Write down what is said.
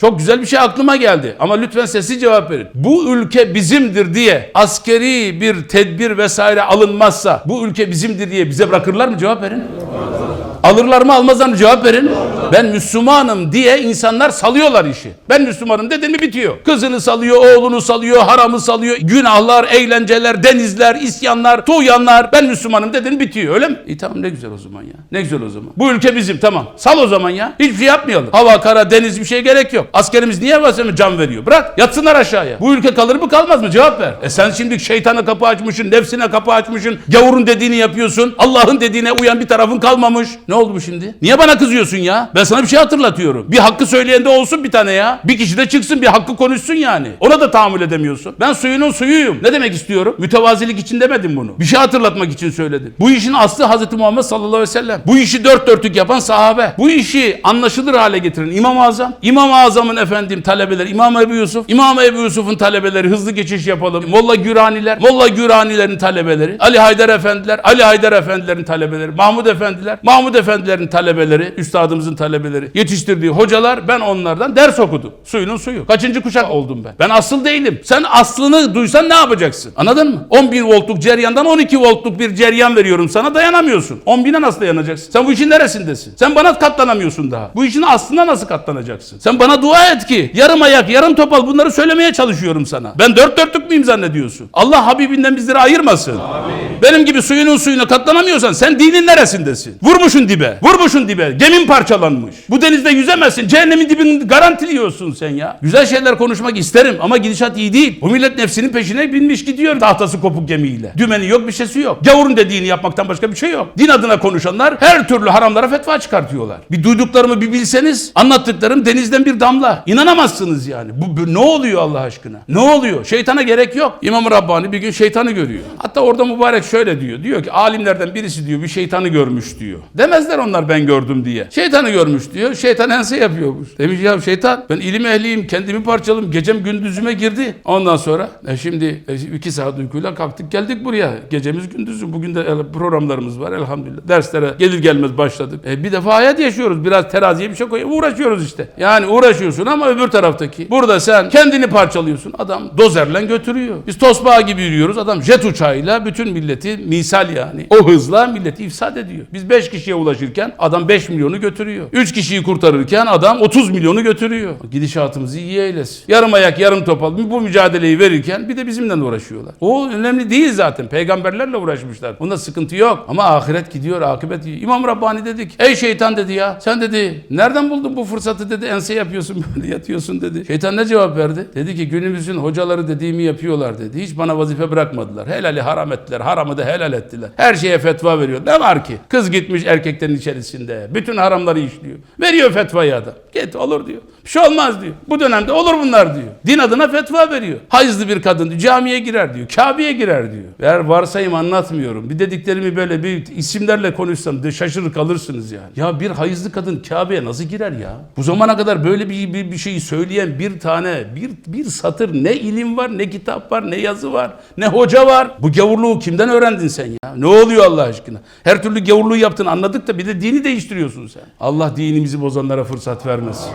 Çok güzel bir şey aklıma geldi ama lütfen sessiz cevap verin. Bu ülke bizimdir diye askeri bir tedbir vesaire alınmazsa bu ülke bizimdir diye bize bırakırlar mı cevap verin? Alırlar mı almazlar mı cevap verin. Ben Müslümanım diye insanlar salıyorlar işi. Ben Müslümanım dedin mi bitiyor. Kızını salıyor, oğlunu salıyor, haramı salıyor. Günahlar, eğlenceler, denizler, isyanlar, tuğyanlar. Ben Müslümanım dedin bitiyor öyle mi? İyi tamam ne güzel o zaman ya. Ne güzel o zaman. Bu ülke bizim tamam. Sal o zaman ya. Hiçbir şey yapmayalım. Hava, kara, deniz bir şey gerek yok. Askerimiz niye vasfı can veriyor? Bırak yatsınlar aşağıya. Bu ülke kalır mı kalmaz mı? Cevap ver. E sen şimdi şeytana kapı açmışsın, nefsine kapı açmışsın. Gavurun dediğini yapıyorsun. Allah'ın dediğine uyan bir tarafın kalmamış. Ne oldu bu şimdi? Niye bana kızıyorsun ya? Ben sana bir şey hatırlatıyorum. Bir hakkı söyleyen de olsun bir tane ya. Bir kişi de çıksın bir hakkı konuşsun yani. Ona da tahammül edemiyorsun. Ben suyunun suyuyum. Ne demek istiyorum? Mütevazilik için demedim bunu. Bir şey hatırlatmak için söyledim. Bu işin aslı Hazreti Muhammed sallallahu aleyhi ve sellem. Bu işi dört dörtlük yapan sahabe. Bu işi anlaşılır hale getiren İmam-ı Azam. İmam-ı Azam'ın efendim talebeleri İmam Ebu Yusuf. İmam Ebu Yusuf'un talebeleri hızlı geçiş yapalım. Molla Güraniler. Molla Güranilerin talebeleri. Ali Haydar Efendiler. Ali Haydar Efendilerin talebeleri. Mahmud Efendiler. Mahmud Efendilerin talebeleri. Üstadımızın talebeleri. Yetiştirdiği hocalar ben onlardan ders okudum. Suyunun suyu. Kaçıncı kuşak oldum ben. Ben asıl değilim. Sen aslını duysan ne yapacaksın? Anladın mı? 11 voltluk ceryandan 12 voltluk bir ceryan veriyorum sana dayanamıyorsun. 10 bine nasıl dayanacaksın? Sen bu işin neresindesin? Sen bana katlanamıyorsun daha. Bu işin aslına nasıl katlanacaksın? Sen bana dua et ki yarım ayak yarım topal bunları söylemeye çalışıyorum sana. Ben dört dörtlük müyüm zannediyorsun? Allah Habibinden bizleri ayırmasın. Benim gibi suyunun suyuna katlanamıyorsan sen dinin neresindesin? Vurmuşun dibe. Vurmuşun dibe. Gemin parçalanmış. Bu denizde yüzemezsin. Cehennemin dibini garantiliyorsun sen ya. Güzel şeyler konuşmak isterim ama gidişat iyi değil. Bu millet nefsinin peşine binmiş gidiyor tahtası kopuk gemiyle. Dümeni yok bir şeysi yok. Gavurun dediğini yapmaktan başka bir şey yok. Din adına konuşanlar her türlü haramlara fetva çıkartıyorlar. Bir duyduklarımı bir bilseniz anlattıklarım denizden bir damla. İnanamazsınız yani. Bu, bu ne oluyor Allah aşkına? Ne oluyor? Şeytana gerek yok. İmam Rabbani bir gün şeytanı görüyor. Hatta orada mübarek şöyle diyor. Diyor ki alimlerden birisi diyor bir şeytanı görmüş diyor. Demezler onlar ben gördüm diye. Şeytanı görmüş diyor. Şeytan ense yapıyormuş. Demiş ya şeytan ben ilim ehliyim kendimi parçaladım. Gecem gündüzüme girdi. Ondan sonra e şimdi e, iki saat uykuyla kalktık geldik buraya. Gecemiz gündüzü. Bugün de programlarımız var elhamdülillah. Derslere gelir gelmez başladık. E, bir defa hayat yaşıyoruz. Biraz teraziye bir şey koyuyor. Uğraşıyoruz işte. Yani uğraşıyorsun ama öbür taraftaki. Burada sen kendini parçalıyorsun. Adam dozerle götürüyor. Biz tosbağa gibi yürüyoruz. Adam jet uçağıyla bütün milleti misal yani. O hızla milleti ifsad ediyor. Biz 5 kişiye ulaşırken adam 5 milyonu götürüyor. 3 kişiyi kurtarırken adam 30 milyonu götürüyor. Gidişatımızı iyi eylesin. Yarım ayak yarım topal bu mücadeleyi verirken bir de bizimle uğraşıyorlar. O önemli değil zaten. Peygamberlerle uğraşmışlar. Onda sıkıntı yok. Ama ahiret gidiyor, akıbet gidiyor. İmam Rabbani dedik. Ey şeytan dedi ya. Sen dedi nereden buldun bu fırsatı dedi. Ense yapıyorsun böyle yatıyorsun dedi. Şeytan ne cevap verdi? Dedi ki günümüzün hocaları dediğimi yapıyorlar dedi. Hiç bana vazife bırakmadılar. Helali haram ettiler. Haramı da helal ettiler. Her şeye fetva veriyor. Ne var ki? Kız gitmiş erkeklerin içerisinde. Bütün haramları işliyor. Veriyor fetvayı adam. Git olur diyor. Bir şey olmaz diyor. Bu dönemde olur bunlar diyor. Din adına fetva veriyor. Hayızlı bir kadın diyor, camiye girer diyor. Kabe'ye girer diyor. Eğer varsayım anlatmıyorum. Bir dediklerimi böyle bir isimlerle konuşsam de şaşırır kalırsınız yani. Ya bir hayızlı kadın Kabe'ye nasıl girer ya? Bu zamana kadar böyle bir, bir, bir şeyi söyleyen bir tane, bir, bir satır ne ilim var, ne kitap var, ne yazı var, ne hoca var. Bu gavurluğu kimden öğrendin sen ya? Ne oluyor Allah aşkına? Her türlü gavurluğu yaptın anladık da bir de dini değiştiriyorsun sen. Allah dinimizi bozanlara fırsat vermesin.